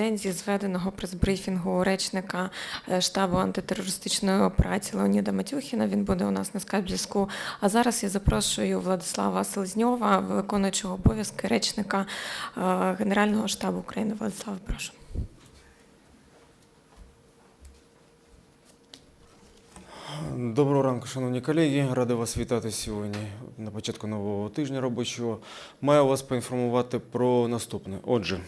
День зі зведеного прес-брифінгу речника е, штабу антитерористичної операції Леоніда Матюхіна. Він буде у нас на скайп-зв'язку. А зараз я запрошую Владислава Селезньова, виконуючого обов'язки речника е, Генерального штабу України. Владислав, прошу. Доброго ранку, шановні колеги. Радий вас вітати сьогодні на початку нового тижня робочого. Маю вас поінформувати про наступне. Отже,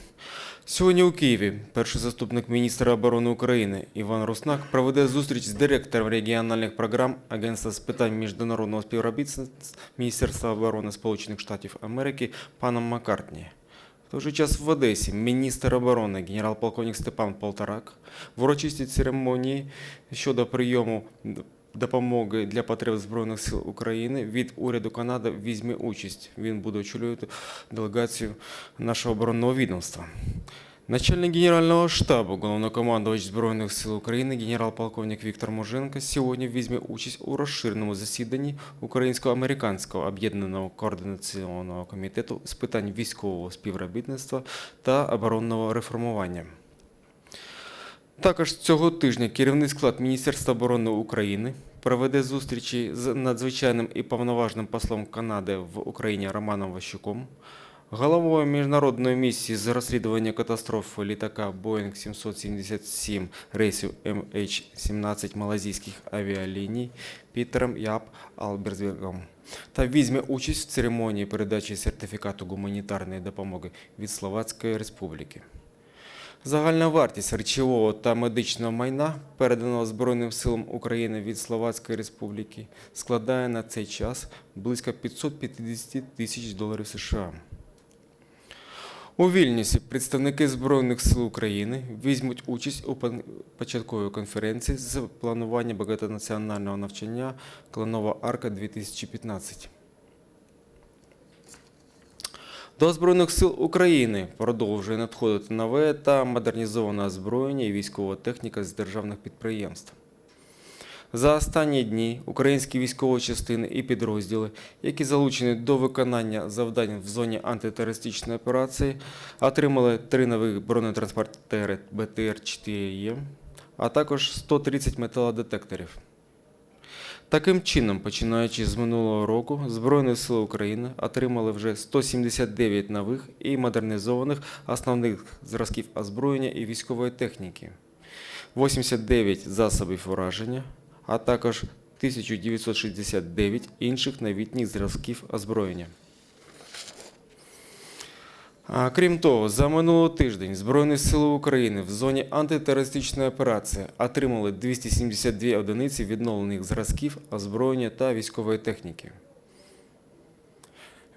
сьогодні у Києві перший заступник міністра оборони України Іван Руснак проведе зустріч з директором регіональних програм Агентства з питань міжнародного співробітництва Міністерства оборони Сполучених Штатів Америки паном Маккартні. В той же час в Одесі міністр оборони генерал-полковник Степан Полторак в урочистій церемонії щодо прийому допомоги для потреб Збройних сил України від уряду Канади візьме участь. Він буде очолювати делегацію нашого оборонного відомства. Начальник Генерального штабу, головнокомандувач Збройних сил України, генерал-полковник Віктор Моженко сьогодні візьме участь у розширеному засіданні Українсько-американського об'єднаного координаційного комітету з питань військового співробітництва та оборонного реформування. Також цього тижня керівний склад Міністерства оборони України проведе зустрічі з надзвичайним і повноважним послом Канади в Україні Романом Ващуком, головою міжнародної місії з розслідування катастрофи літака Boeing 777 рейсів MH17 малазійських авіаліній Пітером Яп Алберсбергом та візьме участь в церемонії передачі сертифікату гуманітарної допомоги від Словацької Республіки. Загальна вартість речового та медичного майна, переданого Збройним силам України від Словацької Республіки, складає на цей час близько 550 тисяч доларів США. У Вільнюсі представники Збройних сил України візьмуть участь у початковій конференції з планування багатонаціонального навчання Кланова Арка 2015. До Збройних сил України продовжує надходити нове та модернізоване озброєння і військова техніка з державних підприємств. За останні дні українські військові частини і підрозділи, які залучені до виконання завдань в зоні антитерористичної операції, отримали три нових бронетранспортери БТР-4Е, а також 130 металодетекторів. Таким чином, починаючи з минулого року, Збройні Сили України отримали вже 179 нових і модернізованих основних зразків озброєння і військової техніки, 89 засобів ураження, а також 1969 інших новітніх зразків озброєння. Крім того, за минулий тиждень Збройні Сили України в зоні антитерористичної операції отримали 272 одиниці відновлених зразків озброєння та військової техніки.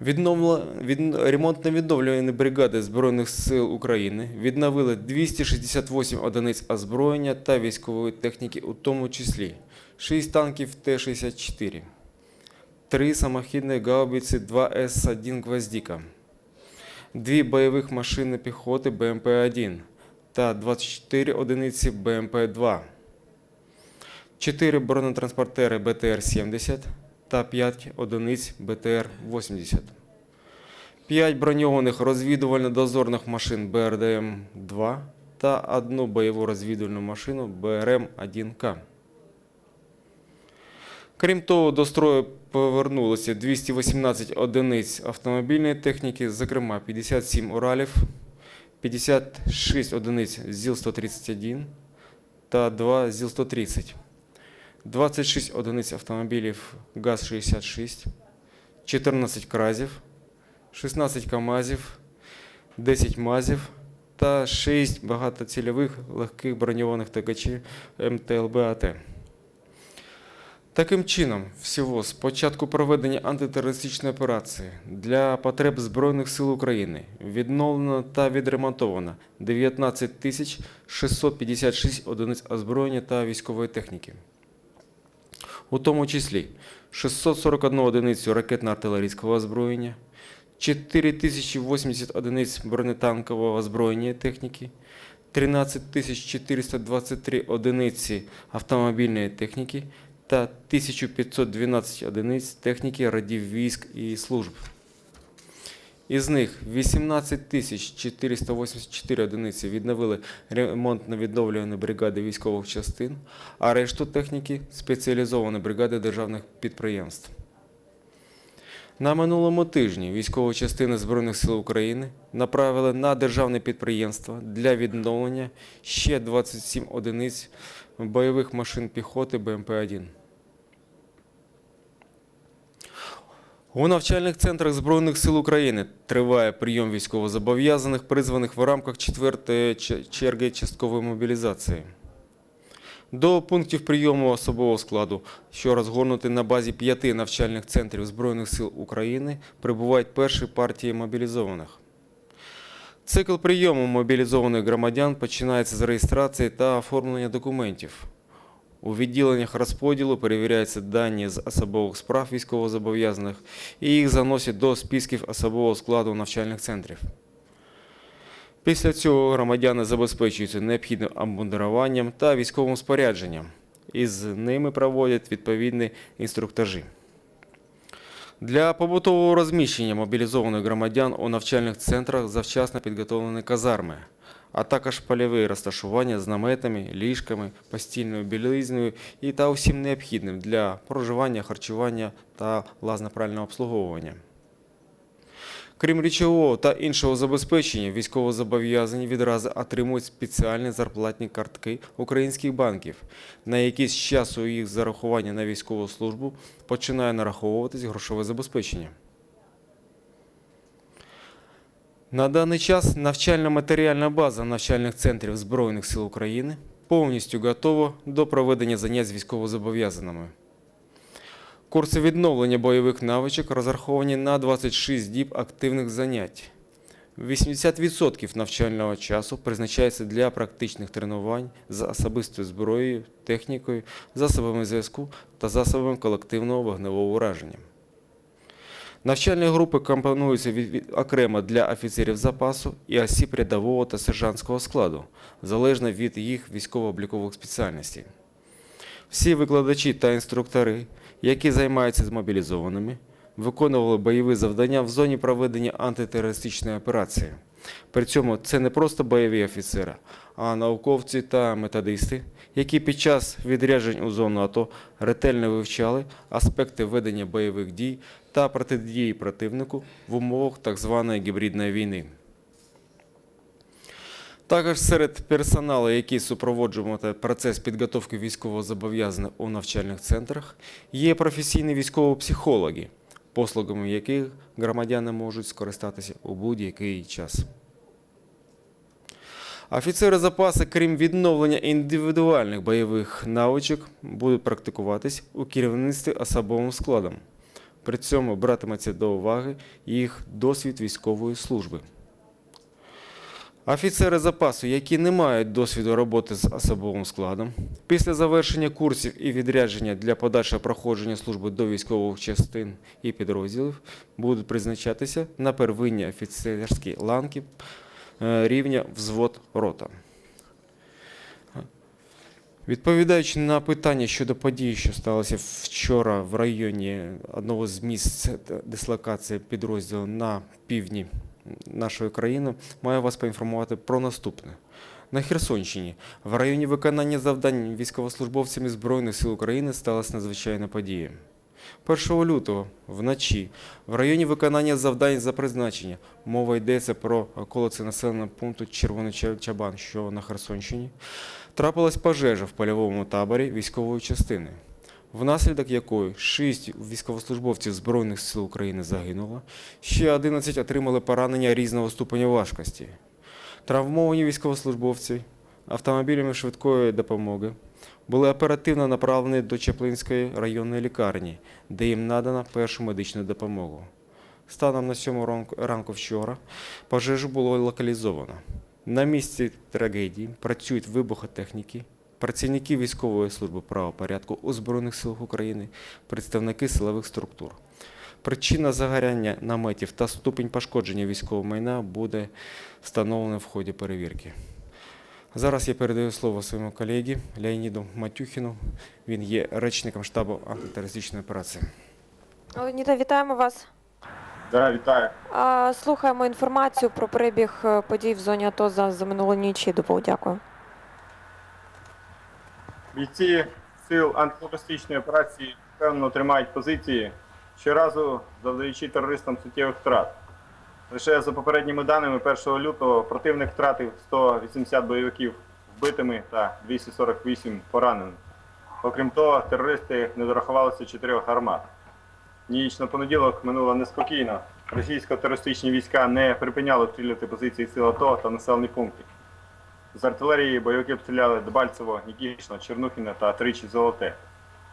Відновла... Від... Ремонтно-відновлювальні бригади Збройних сил України відновили 268 одиниць озброєння та військової техніки, у тому числі 6 танків Т-64, 3 самохідні гаубиці 2С-1 «Гвоздіка», дві бойових машини піхоти БМП-1 та 24 одиниці БМП-2, 4 бронетранспортери БТР-70 та 5 одиниць БТР-80, 5 броньованих розвідувально-дозорних машин БРДМ-2 та одну бойову розвідувальну машину БРМ-1К. Крім того, до строю повернулося 218 одиниць автомобільної техніки, зокрема 57 Уралів, 56 одиниць ЗІЛ-131 та 2 ЗІЛ-130, 26 одиниць автомобілів ГАЗ-66, 14 кразів, 16 КАМАЗів, 10 МАЗів та 6 багатоцільових легких броньованих тягачів МТЛБ-АТ. Таким чином, всього з початку проведення антитерористичної операції для потреб Збройних сил України відновлено та відремонтовано 19 тисяч 656 одиниць озброєння та військової техніки, у тому числі 641 одиницю ракетно-артилерійського озброєння, 4080 одиниць бронетанкового озброєння і техніки, 13 423 одиниці автомобільної техніки та 1512 одиниць техніки радів військ і служб. Із них 18 484 одиниці відновили ремонтно-відновлювані бригади військових частин, а решту техніки спеціалізовані бригади державних підприємств. На минулому тижні військові частини Збройних сил України направили на державне підприємство для відновлення ще 27 одиниць бойових машин піхоти БМП-1. У навчальних центрах Збройних сил України триває прийом військовозобов'язаних, призваних в рамках четвертої черги часткової мобілізації. До пунктів прийому особового складу, що розгорнуті на базі п'яти навчальних центрів Збройних сил України, прибувають перші партії мобілізованих. Цикл прийому мобілізованих громадян починається з реєстрації та оформлення документів. У відділеннях розподілу перевіряються дані з особових справ військовозобов'язаних і їх заносять до списків особового складу навчальних центрів. Після цього громадяни забезпечуються необхідним обмундируванням та військовим спорядженням, і з ними проводять відповідні інструктажі. Для побутового розміщення мобілізованих громадян у навчальних центрах завчасно підготовлені казарми, а також польові розташування з наметами, ліжками, постільною білизнею і та усім необхідним для проживання, харчування та лазно-прального обслуговування. Крім річового та іншого забезпечення, військовозобов'язані відразу отримують спеціальні зарплатні картки українських банків, на які з часу їх зарахування на військову службу починає нараховуватись грошове забезпечення. На даний час навчально-матеріальна база навчальних центрів Збройних сил України повністю готова до проведення занять з військовозобов'язаними. Курси відновлення бойових навичок розраховані на 26 діб активних занять. 80% навчального часу призначається для практичних тренувань з особистою зброєю, технікою, засобами зв'язку та засобами колективного вогневого ураження. Навчальні групи компонуються окремо для офіцерів запасу і осіб рядового та сержантського складу, залежно від їх військово-облікових спеціальностей. Всі викладачі та інструктори, які займаються з мобілізованими, виконували бойові завдання в зоні проведення антитерористичної операції. При цьому це не просто бойові офіцери, а науковці та методисти, які під час відряджень у зону АТО ретельно вивчали аспекти ведення бойових дій та протидії противнику в умовах так званої гібридної війни. Також серед персоналу, який супроводжуватиме процес підготовки військовозобов'язаних у навчальних центрах, є професійні військові психологи, послугами яких громадяни можуть скористатися у будь-який час. Офіцери запасу, крім відновлення індивідуальних бойових навичок, будуть практикуватись у керівництві особовим складом. При цьому братиметься до уваги їх досвід військової служби. Офіцери запасу, які не мають досвіду роботи з особовим складом, після завершення курсів і відрядження для подальшого проходження служби до військових частин і підрозділів, будуть призначатися на первинні офіцерські ланки е, рівня взвод рота. Відповідаючи на питання щодо подій, що сталося вчора в районі одного з місць дислокації підрозділу на півдні нашої країни, маю вас поінформувати про наступне. На Херсонщині в районі виконання завдань військовослужбовцями Збройних сил України сталася надзвичайна подія. 1 лютого вночі в районі виконання завдань за призначення мова йдеться про околиці населеного пункту Червоний Чабан, що на Херсонщині, трапилась пожежа в польовому таборі військової частини, внаслідок якої 6 військовослужбовців Збройних сил України загинуло, ще 11 отримали поранення різного ступеня важкості. Травмовані військовослужбовці автомобілями швидкої допомоги були оперативно направлені до Чаплинської районної лікарні, де їм надана першу медичну допомогу. Станом на 7 ранку- вчора пожежу було локалізовано. На місці трагедії працюють вибухотехніки, працівники військової служби правопорядку у Збройних силах України, представники силових структур. Причина загоряння наметів та ступінь пошкодження військового майна буде встановлено в ході перевірки. Зараз я передаю слово своєму колегі Леоніду Матюхіну. Він є речником штабу антитерористичної операції. Леоніда, вітаємо вас. Да, вітаю. Слухаємо інформацію про перебіг е, подій в зоні АТО за, за минулу ніч і добу. Дякую. Бійці сил антитерористичної операції певно тримають позиції, щоразу завдаючи терористам суттєвих втрат. Лише за попередніми даними 1 лютого противник втратив 180 бойовиків вбитими та 248 пораненими. Окрім того, терористи не дорахувалися чотирьох гармат. Ніч на понеділок минула неспокійно. Російсько-терористичні війська не припиняли обстрілювати позиції сил АТО та населені пункти. З артилерії бойовики обстріляли Дебальцево, Нікішно, Чернухіне та тричі Золоте.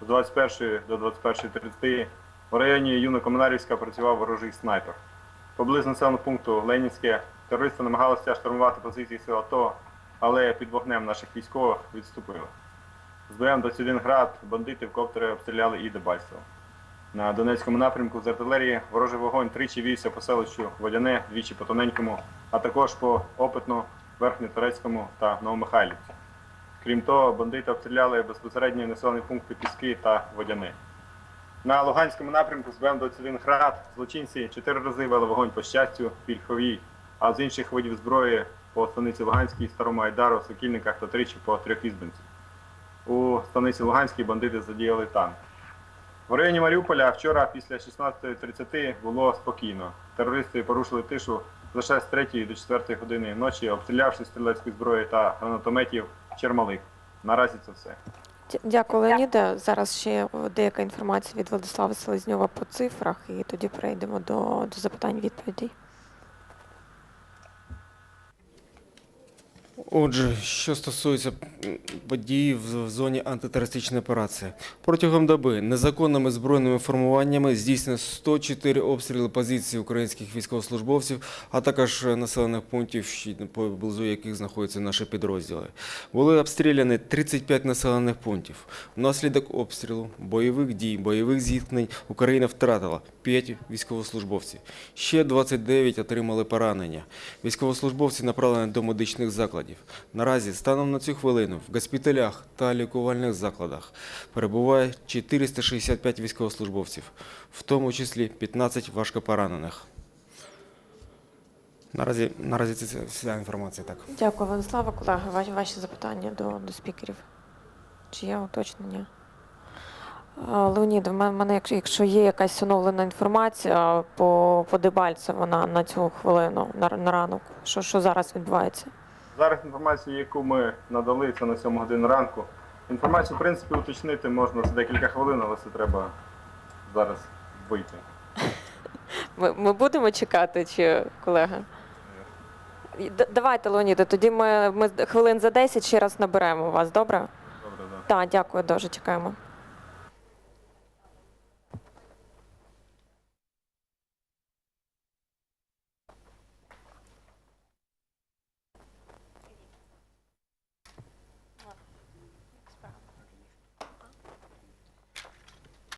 З 21 до 21.30 в районі Юно-Комунарівська працював ворожий снайпер. Поблизу населеного пункту Ленінське терористи намагалися штурмувати позиції сил АТО, але під вогнем наших військових відступили. З боєм 21 град бандити в коптери обстріляли і Дебальцево. На Донецькому напрямку з артилерії ворожий вогонь тричі вівся по селищу Водяне, двічі по Тоненькому, а також по Опитну, Верхньоторецькому та Новомихайлівці. Крім того, бандити обстріляли безпосередньо населені пункти Піски та Водяне. На Луганському напрямку з БМ-21 град злочинці чотири рази вели вогонь по щастю, Пільховій, а з інших видів зброї по станиці Луганській, Старому Айдару, Сокільниках та тричі по трьох ізбинців. У станиці Луганській бандити задіяли танк. В районі Маріуполя вчора після 16.30 було спокійно. Терористи порушили тишу лише з 3 до 4 години ночі, обстрілявши стрілецької зброї та гранатометів Чермалик. Наразі це все. Дякую, Леоніде. Зараз ще деяка інформація від Владислава Селезньова по цифрах, і тоді перейдемо до, до запитань відповідей. Отже, що стосується подій в зоні антитерористичної операції, протягом доби незаконними збройними формуваннями здійснено 104 обстріли позицій українських військовослужбовців, а також населених пунктів, поблизу яких знаходяться наші підрозділи. Були обстріляні 35 населених пунктів. Внаслідок обстрілу, бойових дій, бойових зіткнень Україна втратила 5 військовослужбовців. Ще 29 отримали поранення. Військовослужбовці направлені до медичних закладів. Наразі, станом на цю хвилину, в госпіталях та лікувальних закладах перебуває 465 військовослужбовців, в тому числі 15 важкопоранених. Наразі, наразі це вся- інформація так. Дякую, Владислава. Колеги, ваші, запитання до, до спікерів. Чи є уточнення? Леонід, в мене, якщо, є якась оновлена інформація по, по Дебальцеву на, на цю хвилину, на, на ранок, що, що зараз відбувається? Зараз інформацію, яку ми надали, це на 7 годину ранку. Інформацію, в принципі, уточнити можна за декілька хвилин, але це треба зараз вийти. Ми, ми будемо чекати, чи д- Давайте, Леоніде, тоді ми, ми хвилин за 10 ще раз наберемо вас, добре? Добре, да. Так, дякую дуже, чекаємо.